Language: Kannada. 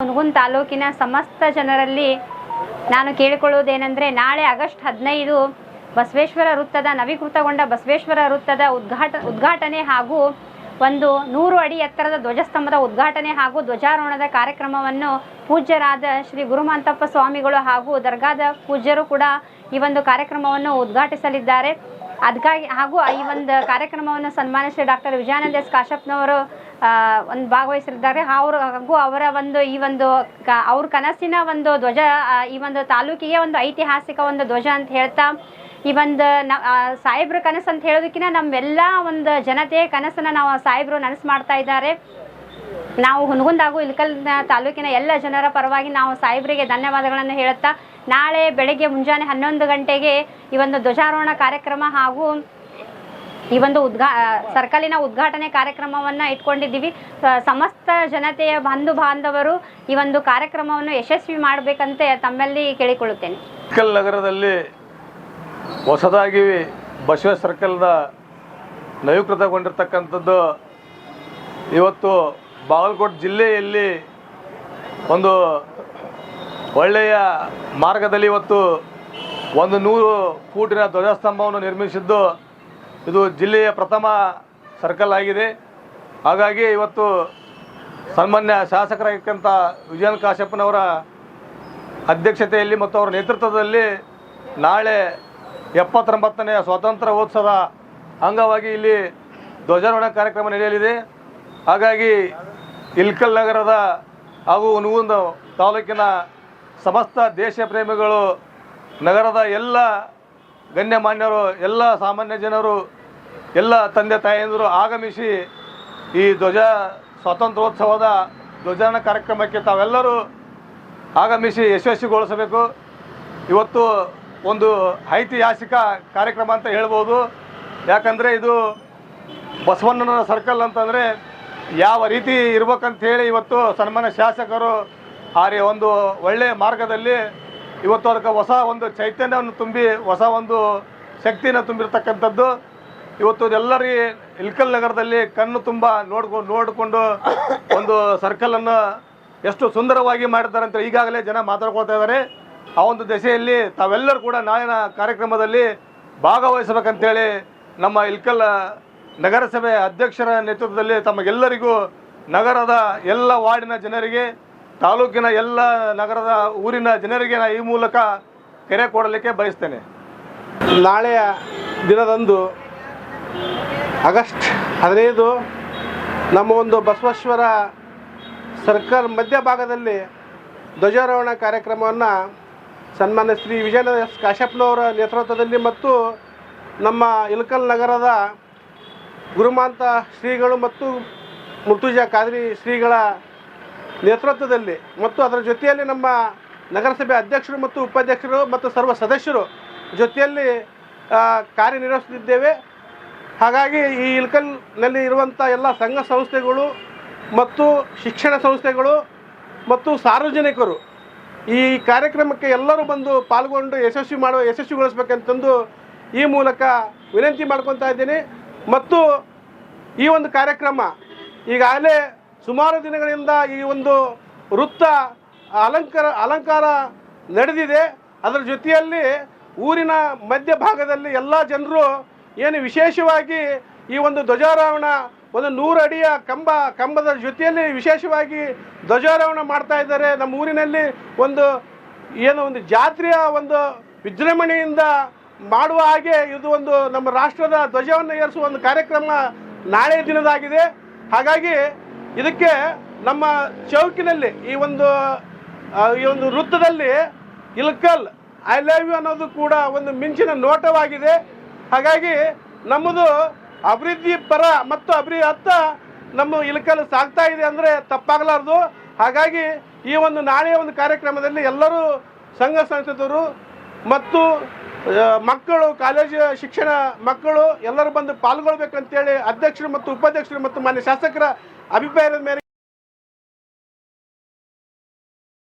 ಹುನಗುಂದ ತಾಲೂಕಿನ ಸಮಸ್ತ ಜನರಲ್ಲಿ ನಾನು ಕೇಳಿಕೊಳ್ಳುವುದೇನೆಂದರೆ ನಾಳೆ ಆಗಸ್ಟ್ ಹದಿನೈದು ಬಸವೇಶ್ವರ ವೃತ್ತದ ನವೀಕೃತಗೊಂಡ ಬಸವೇಶ್ವರ ವೃತ್ತದ ಉದ್ಘಾಟ, ಉದ್ಘಾಟನೆ ಹಾಗೂ ಒಂದು ನೂರು ಅಡಿ ಎತ್ತರದ ಧ್ವಜಸ್ತಂಭದ ಉದ್ಘಾಟನೆ ಹಾಗೂ ಧ್ವಜಾರೋಹಣದ ಕಾರ್ಯಕ್ರಮವನ್ನು ಪೂಜ್ಯರಾದ ಶ್ರೀ ಗುರುಮಾಂತಪ್ಪ ಸ್ವಾಮಿಗಳು ಹಾಗೂ ದರ್ಗಾದ ಪೂಜ್ಯರು ಕೂಡ ಈ ಒಂದು ಕಾರ್ಯಕ್ರಮವನ್ನು ಉದ್ಘಾಟಿಸಲಿದ್ದಾರೆ. ಅದಕ್ಕಾಗಿ ಹಾಗೂ ಈ ಒಂದು ಕಾರ್ಯಕ್ರಮವನ್ನು ಸನ್ಮಾನಿಸಿದ ಡಾಕ್ಟರ್ ವಿಜಯಾನಂದ ಎಸ್ ಕಾಶಪ್ಪನವರು ಒಂದು ಭಾಗವಹಿಸಿದ್ದಾರೆ ಅವರು ಹಾಗೂ ಅವರ ಒಂದು ಈ ಒಂದು ಅವ್ರ ಕನಸಿನ ಒಂದು ಧ್ವಜ ಈ ಒಂದು ತಾಲೂಕಿಗೆ ಒಂದು ಐತಿಹಾಸಿಕ ಒಂದು ಧ್ವಜ ಅಂತ ಹೇಳ್ತಾ, ಈ ಒಂದು ನ ಸಾಹೇಬ್ರ ಕನಸು ಅಂತ ಹೇಳೋದಕ್ಕಿಂತ ನಮ್ಮೆಲ್ಲ ಒಂದು ಜನತೆಯ ಕನಸನ್ನು ನಾವು ಸಾಹೇಬ್ರು ನನಸು ಮಾಡ್ತಾ ಇದ್ದಾರೆ. ನಾವು ಹುನಗುಂದ ಹಾಗೂ ಇಳಕಲ್ ತಾಲೂಕಿನ ಎಲ್ಲ ಜನರ ಪರವಾಗಿ ನಾವು ಸಾಹೇಬರಿಗೆ ಧನ್ಯವಾದಗಳನ್ನು ಹೇಳುತ್ತಾ, ನಾಳೆ ಬೆಳಗ್ಗೆ ಮುಂಜಾನೆ ಹನ್ನೊಂದು ಗಂಟೆಗೆ ಈ ಒಂದು ಧ್ವಜಾರೋಹಣ ಕಾರ್ಯಕ್ರಮ ಹಾಗೂ ಈ ಒಂದು ಉದ್ಘಾ ಸರ್ಕಲಿನ ಉದ್ಘಾಟನೆ ಕಾರ್ಯಕ್ರಮವನ್ನು ಇಟ್ಕೊಂಡಿದ್ದೀವಿ. ಸಮಸ್ತ ಜನತೆಯ ಬಂಧು ಬಾಂಧವರು ಈ ಒಂದು ಕಾರ್ಯಕ್ರಮವನ್ನು ಯಶಸ್ವಿ ಮಾಡಬೇಕಂತೆ ತಮ್ಮಲ್ಲಿ ಕೇಳಿಕೊಳ್ಳುತ್ತೇನೆ. ಸರ್ಕಲ್ ನಗರದಲ್ಲಿ ಹೊಸದಾಗಿ ಬಸವ ಸರ್ಕಲ್ದ ನವೀಕೃತಗೊಂಡಿರ್ತಕ್ಕಂಥದ್ದು ಇವತ್ತು ಬಾಗಲಕೋಟೆ ಜಿಲ್ಲೆಯಲ್ಲಿ ಒಂದು ಒಳ್ಳೆಯ ಮಾರ್ಗದಲ್ಲಿ ಇವತ್ತು ಒಂದು ನೂರು ಫೂಟಿನ ಧ್ವಜಸ್ತಂಭವನ್ನು ನಿರ್ಮಿಸಿದ್ದು ಇದು ಜಿಲ್ಲೆಯ ಪ್ರಥಮ ಸರ್ಕಲ್ ಆಗಿದೆ. ಹಾಗಾಗಿ ಇವತ್ತು ಸನ್ಮಾನ್ಯ ಶಾಸಕರಾಗಿರ್ತಕ್ಕಂಥ ವಿಜಯನ್ ಕಾಶ್ಯಪ್ಪನವರ ಅಧ್ಯಕ್ಷತೆಯಲ್ಲಿ ಮತ್ತು ಅವರ ನೇತೃತ್ವದಲ್ಲಿ ನಾಳೆ ಎಪ್ಪತ್ತೊಂಬತ್ತನೆಯ ಸ್ವಾತಂತ್ರ್ಯೋತ್ಸವ ಅಂಗವಾಗಿ ಇಲ್ಲಿ ಧ್ವಜಾರೋಹಣ ಕಾರ್ಯಕ್ರಮ ನಡೆಯಲಿದೆ. ಹಾಗಾಗಿ ಇಲ್ಕಲ್ ನಗರದ ಹಾಗೂ ಹುನಗುಂದ ತಾಲೂಕಿನ ಸಮಸ್ತ ದೇಶ ಪ್ರೇಮಿಗಳು ನಗರದ ಎಲ್ಲ ಗಣ್ಯಮಾನ್ಯರು, ಎಲ್ಲ ಸಾಮಾನ್ಯ ಜನರು, ಎಲ್ಲ ತಂದೆ ತಾಯಂದಿರು ಆಗಮಿಸಿ ಈ ಧ್ವಜ ಸ್ವಾತಂತ್ರ್ಯೋತ್ಸವದ ಧ್ವಜಾನ ಕಾರ್ಯಕ್ರಮಕ್ಕೆ ತಾವೆಲ್ಲರೂ ಆಗಮಿಸಿ ಯಶಸ್ವಿಗೊಳಿಸಬೇಕು. ಇವತ್ತು ಒಂದು ಐತಿಹಾಸಿಕ ಕಾರ್ಯಕ್ರಮ ಅಂತ ಹೇಳ್ಬೋದು. ಯಾಕಂದರೆ ಇದು ಬಸವಣ್ಣನ ಸರ್ಕಲ್ ಅಂತಂದರೆ ಯಾವ ರೀತಿ ಇರ್ಬೇಕಂತ ಹೇಳಿ ಇವತ್ತು ಸನ್ಮಾನ್ಯ ಶಾಸಕರು ಆ ಒಂದು ಒಳ್ಳೆಯ ಮಾರ್ಗದಲ್ಲಿ ಇವತ್ತು ಅದಕ್ಕೆ ಹೊಸ ಒಂದು ಚೈತನ್ಯವನ್ನು ತುಂಬಿ, ಹೊಸ ಒಂದು ಶಕ್ತಿನ ತುಂಬಿರ್ತಕ್ಕಂಥದ್ದು. ಇವತ್ತು ಎಲ್ಲರಿಗೆ ಇಲ್ಕಲ್ ನಗರದಲ್ಲಿ ಕಣ್ಣು ತುಂಬ ನೋಡ್ಕೊ, ನೋಡಿಕೊಂಡು ಒಂದು ಸರ್ಕಲನ್ನು ಎಷ್ಟು ಸುಂದರವಾಗಿ ಮಾಡಿದ್ದಾರೆ ಅಂತ ಈಗಾಗಲೇ ಜನ ಮಾತಾಡ್ಕೊಳ್ತಾ ಇದ್ದಾರೆ. ಆ ಒಂದು ದೆಸೆಯಲ್ಲಿ ತಾವೆಲ್ಲರೂ ಕೂಡ ನಾಳಿನ ಕಾರ್ಯಕ್ರಮದಲ್ಲಿ ಭಾಗವಹಿಸಬೇಕಂತೇಳಿ ನಮ್ಮ ಇಲ್ಕಲ್ ನಗರಸಭೆ ಅಧ್ಯಕ್ಷರ ನೇತೃತ್ವದಲ್ಲಿ ತಮಗೆಲ್ಲರಿಗೂ ನಗರದ ಎಲ್ಲ ವಾರ್ಡಿನ ಜನರಿಗೆ ತಾಲೂಕಿನ ಎಲ್ಲ ನಗರದ ಊರಿನ ಜನರಿಗೆ ನಾನು ಈ ಮೂಲಕ ಕೆರೆ ಕೊಡಲಿಕ್ಕೆ ಬಯಸ್ತೇನೆ. ನಾಳೆಯ ದಿನದಂದು ಆಗಸ್ಟ್ ಹದಿನೈದು ನಮ್ಮ ಒಂದು ಬಸವೇಶ್ವರ ಸರ್ಕಲ್ ಮಧ್ಯಭಾಗದಲ್ಲಿ ಧ್ವಜಾರೋಹಣ ಕಾರ್ಯಕ್ರಮವನ್ನು ಸನ್ಮಾನ್ಯ ಶ್ರೀ ವಿಜಯನ ಎಸ್ ಕಾಶಪ್ಪನವರ ನೇತೃತ್ವದಲ್ಲಿ ಮತ್ತು ನಮ್ಮ ಇಲ್ಕಲ್ ನಗರದ ಗುರುಮಾಂತ ಶ್ರೀಗಳು ಮತ್ತು ಮುರ್ತುಜಾ ಕಾದ್ರಿ ಶ್ರೀಗಳ ನೇತೃತ್ವದಲ್ಲಿ ಮತ್ತು ಅದರ ಜೊತೆಯಲ್ಲಿ ನಮ್ಮ ನಗರಸಭೆ ಅಧ್ಯಕ್ಷರು ಮತ್ತು ಉಪಾಧ್ಯಕ್ಷರು ಮತ್ತು ಸರ್ವ ಸದಸ್ಯರು ಜೊತೆಯಲ್ಲಿ ಕಾರ್ಯನಿರ್ವಹಿಸುತ್ತಿದ್ದೇವೆ. ಹಾಗಾಗಿ ಈ ಇಲ್ಕಲ್ನಲ್ಲಿ ಇರುವಂಥ ಎಲ್ಲ ಸಂಘ ಸಂಸ್ಥೆಗಳು ಮತ್ತು ಶಿಕ್ಷಣ ಸಂಸ್ಥೆಗಳು ಮತ್ತು ಸಾರ್ವಜನಿಕರು ಈ ಕಾರ್ಯಕ್ರಮಕ್ಕೆ ಎಲ್ಲರೂ ಬಂದು ಪಾಲ್ಗೊಂಡು ಯಶಸ್ವಿ ಮಾಡುವ, ಯಶಸ್ವಿಗೊಳಿಸ್ಬೇಕಂತಂದು ಈ ಮೂಲಕ ವಿನಂತಿ ಮಾಡ್ಕೊತಾ ಇದ್ದೀನಿ. ಮತ್ತು ಈ ಒಂದು ಕಾರ್ಯಕ್ರಮ ಈಗಾಗಲೇ ಸುಮಾರು ದಿನಗಳಿಂದ ಈ ಒಂದು ವೃತ್ತ ಅಲಂಕಾರ ಅಲಂಕಾರ ನಡೆದಿದೆ. ಅದರ ಜೊತೆಯಲ್ಲಿ ಊರಿನ ಮಧ್ಯಭಾಗದಲ್ಲಿ ಎಲ್ಲ ಜನರು ಏನು ವಿಶೇಷವಾಗಿ ಈ ಒಂದು ಧ್ವಜಾರೋಹಣ ಒಂದು ನೂರು ಅಡಿಯ ಕಂಬ ಕಂಬದ ಜೊತೆಯಲ್ಲಿ ವಿಶೇಷವಾಗಿ ಧ್ವಜಾರೋಹಣ ಮಾಡ್ತಾ ಇದ್ದಾರೆ. ನಮ್ಮ ಊರಿನಲ್ಲಿ ಒಂದು ಏನು ಒಂದು ಜಾತ್ರೆಯ ಒಂದು ವಿಜೃಂಭಣೆಯಿಂದ ಮಾಡುವ ಹಾಗೆ ಇದು ಒಂದು ನಮ್ಮ ರಾಷ್ಟ್ರದ ಧ್ವಜವನ್ನು ಏರಿಸುವ ಒಂದು ಕಾರ್ಯಕ್ರಮ ನಾಳೆ ದಿನದಾಗಿದೆ. ಹಾಗಾಗಿ ಇದಕ್ಕೆ ನಮ್ಮ ಚೌಕಿನಲ್ಲಿ ಈ ಒಂದು ಈ ಒಂದು ವೃತ್ತದಲ್ಲಿ ಇಲ್ಕಲ್, ಐ ಲವ್ ಯು ಅನ್ನೋದು ಕೂಡ ಒಂದು ಮಿಂಚಿನ ನೋಟವಾಗಿದೆ. ಹಾಗಾಗಿ ನಮ್ಮದು ಅಭಿವೃದ್ಧಿ ಪರ ಮತ್ತು ಅಭಿವೃದ್ಧಿ ಅತ್ತ ನಮ್ಮ ಇಲಕಲ್ ಸಾಗ್ತಾ ಇದೆ ಅಂದರೆ ತಪ್ಪಾಗಲಾರ್ದು. ಹಾಗಾಗಿ ಈ ಒಂದು ನಾಳೆಯ ಒಂದು ಕಾರ್ಯಕ್ರಮದಲ್ಲಿ ಎಲ್ಲರೂ ಸಂಘ ಸಂಸದರು ಮತ್ತು ಮಕ್ಕಳು ಕಾಲೇಜು ಶಿಕ್ಷಣ ಮಕ್ಕಳು ಎಲ್ಲರೂ ಬಂದು ಪಾಲ್ಗೊಳ್ಬೇಕಂತೇಳಿ ಅಧ್ಯಕ್ಷರು ಮತ್ತು ಉಪಾಧ್ಯಕ್ಷರು ಮತ್ತು ಮಾನ್ಯ ಶಾಸಕರ ಅಭಿಪ್ರಾಯದ ಮೇರೆಗೆ